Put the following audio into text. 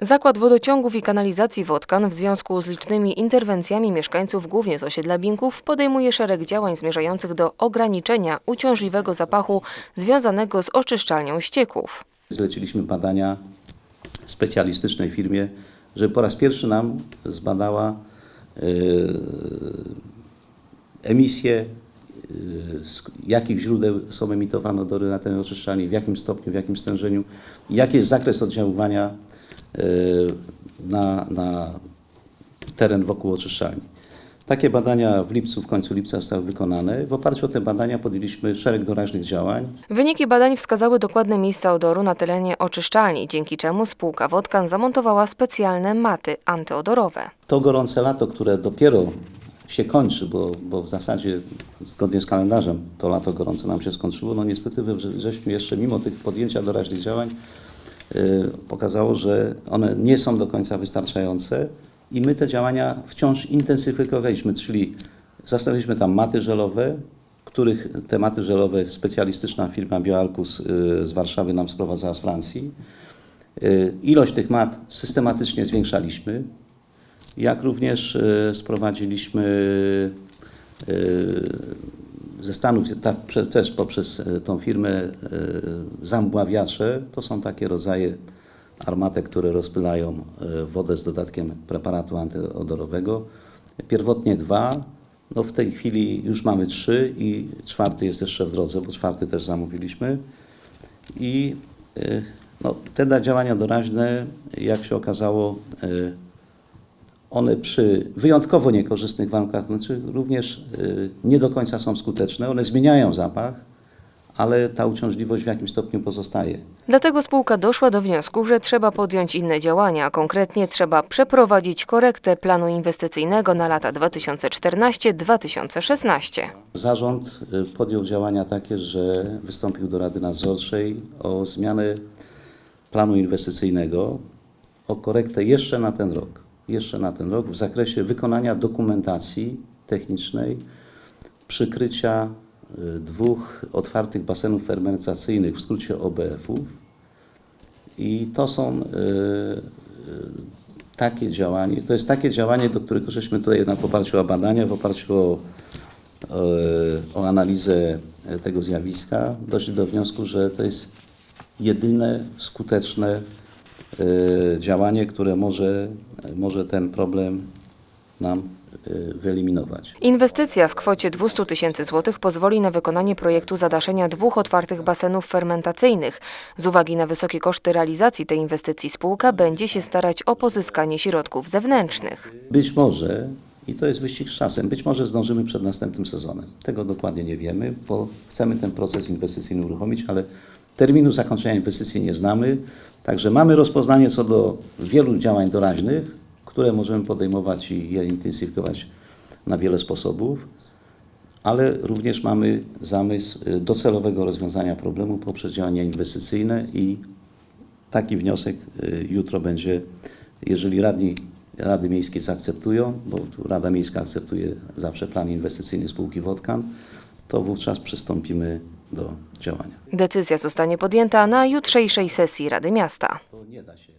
Zakład Wodociągów i Kanalizacji Wodkan w związku z licznymi interwencjami mieszkańców głównie z osiedla Binków podejmuje szereg działań zmierzających do ograniczenia uciążliwego zapachu związanego z oczyszczalnią ścieków. Zleciliśmy badania specjalistycznej firmie, żeby po raz pierwszy nam zbadała e, emisję, e, z jakich źródeł są emitowane odory na terenie oczyszczalni, w jakim stopniu, w jakim stężeniu, jaki jest zakres oddziaływania na, na teren wokół oczyszczalni. Takie badania w lipcu, w końcu lipca zostały wykonane. W oparciu o te badania podjęliśmy szereg doraźnych działań. Wyniki badań wskazały dokładne miejsca odoru na terenie oczyszczalni, dzięki czemu spółka Wodkan zamontowała specjalne maty antyodorowe. To gorące lato, które dopiero się kończy, bo, bo w zasadzie zgodnie z kalendarzem to lato gorące nam się skończyło, no niestety we wrześniu jeszcze mimo tych podjęcia doraźnych działań pokazało, że one nie są do końca wystarczające i my te działania wciąż intensyfikowaliśmy, czyli zastawiliśmy tam maty żelowe, których te maty żelowe specjalistyczna firma Bioarcus yy, z Warszawy nam sprowadzała z Francji. Yy, Ilość tych mat systematycznie zwiększaliśmy jak również sprowadziliśmy ze Stanów, prze- też poprzez e, tą firmę e, zamgławiacze, to są takie rodzaje armatek, które rozpylają e, wodę z dodatkiem preparatu antyodorowego. Pierwotnie dwa, no w tej chwili już mamy trzy i czwarty jest jeszcze w drodze, bo czwarty też zamówiliśmy. I no, te działania doraźne, jak się okazało, one przy wyjątkowo niekorzystnych warunkach znaczy również y, nie do końca są skuteczne. One zmieniają zapach, ale ta uciążliwość w jakimś stopniu pozostaje. Dlatego spółka doszła do wniosku, że trzeba podjąć inne działania, a konkretnie trzeba przeprowadzić korektę planu inwestycyjnego na lata 2014-2016. Zarząd y, podjął działania takie, że wystąpił do Rady Nadzorczej o zmianę planu inwestycyjnego, o korektę jeszcze na ten rok. Jeszcze na ten rok w zakresie wykonania dokumentacji technicznej, przykrycia y, dwóch otwartych basenów fermentacyjnych, w skrócie OBF-ów. I to są y, y, takie działanie, to jest takie działanie, do którego żeśmy tutaj na poparciu o badania, w oparciu o, o, analizę tego zjawiska doszli do wniosku, że to jest jedyne skuteczne działanie, które może, może ten problem nam y, wyeliminować. Inwestycja w kwocie 200 tysięcy złotych pozwoli na wykonanie projektu zadaszenia dwóch otwartych basenów fermentacyjnych. Z uwagi na wysokie koszty realizacji tej inwestycji spółka będzie się starać o pozyskanie środków zewnętrznych. Być może, i to jest wyścig z czasem, być może zdążymy przed następnym sezonem. Tego dokładnie nie wiemy, bo chcemy ten proces inwestycyjny uruchomić, ale terminu zakończenia inwestycji nie znamy. Także mamy rozpoznanie co do wielu działań doraźnych, które możemy podejmować i je intensyfikować na wiele sposobów, ale również mamy zamysł y, docelowego rozwiązania problemu poprzez działania inwestycyjne i taki wniosek y, jutro będzie, jeżeli radni, Rady Miejskie zaakceptują, bo tu Rada Miejska akceptuje zawsze plan inwestycyjny spółki Wodkan, to wówczas przystąpimy do działania. Decyzja zostanie podjęta na jutrzejszej sesji Rady Miasta. Nie da się.